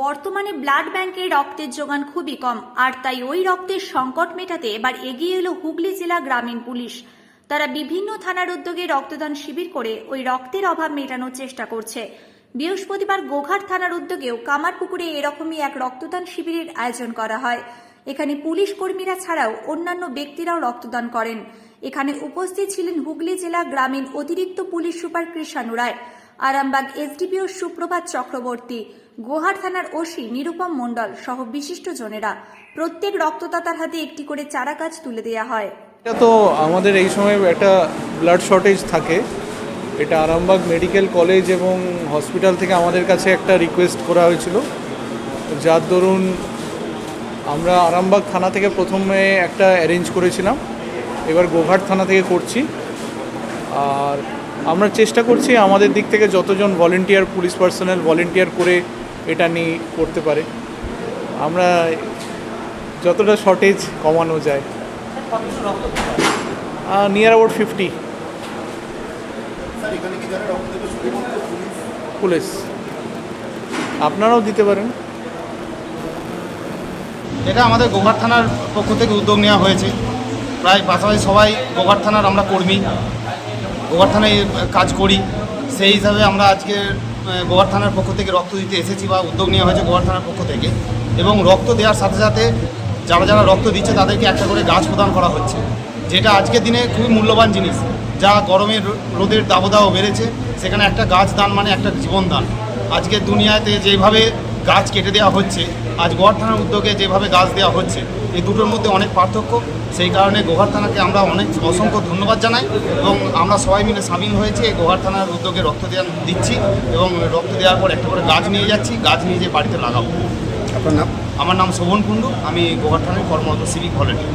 বর্তমানে ব্লাড ব্যাংকে রক্তের যোগান খুবই কম, আর তাই ওই রক্তের সংকট মেটাতে এবার এগিয়ে এলো হুগলি জেলা গ্রামীণ পুলিশ। তারা বিভিন্ন থানার উদ্যোগে রক্তদান শিবির করে ওই রক্তের অভাব মেটানোর চেষ্টা করছে। বৃহস্পতিবার গোঘাট থানার উদ্যোগেও কামারপুকুরে এরকমই এক রক্তদান শিবিরের আয়োজন করা হয়। এখানে পুলিশ কর্মীরা ছাড়াও অন্যান্য ব্যক্তিরাও রক্তদান করেন। এখানে উপস্থিত ছিলেন হুগলি জেলা গ্রামীণ অতিরিক্ত police super Krishanu Roy. Arambagh SDPO Suprabhat Chakraborty, গোহার থানার ওসি নিরুপম মণ্ডল সহ বিশিষ্ট জনেরা প্রত্যেক রক্তদাতার হাতে একটি করে চারা গাছ তুলে দেওয়া হয়। এটা তো আমাদের এই সময় একটা ব্লাড শর্টেজ থাকে। এটা আরামবাগ মেডিকেল কলেজ এবং হসপিটাল থেকে আমাদের কাছে একটা রিকোয়েস্ট করা হয়েছিল। যার দরুন আমরা আরামবাগ থানা থেকে প্রথমে একটা অ্যারেঞ্জ করেছিলাম। এবার গোঘাট থানা থেকে করছি। আর আমরা চেষ্টা করছি আমাদের দিক থেকে যতজন ভলেন্টিয়ার পুলিশ পার্সোনাল ভলেন্টিয়ার করে এটা নিয়ে করতে পারে। আমরা যতটা শর্টেজ কমানো যায়। Near about fifty police. আপনারাও দিতে পারেন। এটা আমাদের গোঘাট থানার পক্ষ থেকে উদ্যোগ নেওয়া হয়েছে। প্রায় পাশাপাশি সবাই গোঘাট থানার আমরা কর্মী। গোঘাট থানায় কাজ করি, সেই হিসাবে আমরা আজকে গোঘাট থানার পক্ষ থেকে রক্ত দিতে এসেছি বা উদ্যোগ নেওয়া হয়েছে গোঘাট থানার পক্ষ থেকে এবং রক্ত দেওয়ার সাথে সাথে যারা যারা রক্ত দিচ্ছে তাদেরকে একটা করে গাছ প্রদান করা হচ্ছে, যেটা আজকের দিনে খুবই মূল্যবান জিনিস, যা গরমের রোদের দাবদাহ বেড়েছে, সেখানে একটা গাছ দান মানে একটা জীবন দান। আজকের দুনিয়াতে যেভাবে গাছ কেটে দেওয়া হচ্ছে। আজ গোহার থানার উদ্যোগে যেভাবে গাছ দেওয়া হচ্ছে এই দুটোর মধ্যে অনেক পার্থক্য। সেই কারণে গোহার থানাকে আমরা অনেক অসংখ্য ধন্যবাদ জানাই এবং আমরা সবাই মিলে সামিল হয়েছে এই গোহার থানার উদ্যোগে রক্ত দেওয়া দিচ্ছি এবং রক্ত দেওয়ার পর একটা করে গাছ নিয়ে যাচ্ছি গাছ নিয়ে যেয়ে বাড়িতে লাগাবো। আপনার নাম? আমার নাম শোভন কুণ্ডু আমি গোহার থানায় কর্মরত সিভিক ভলেন্টিয়ার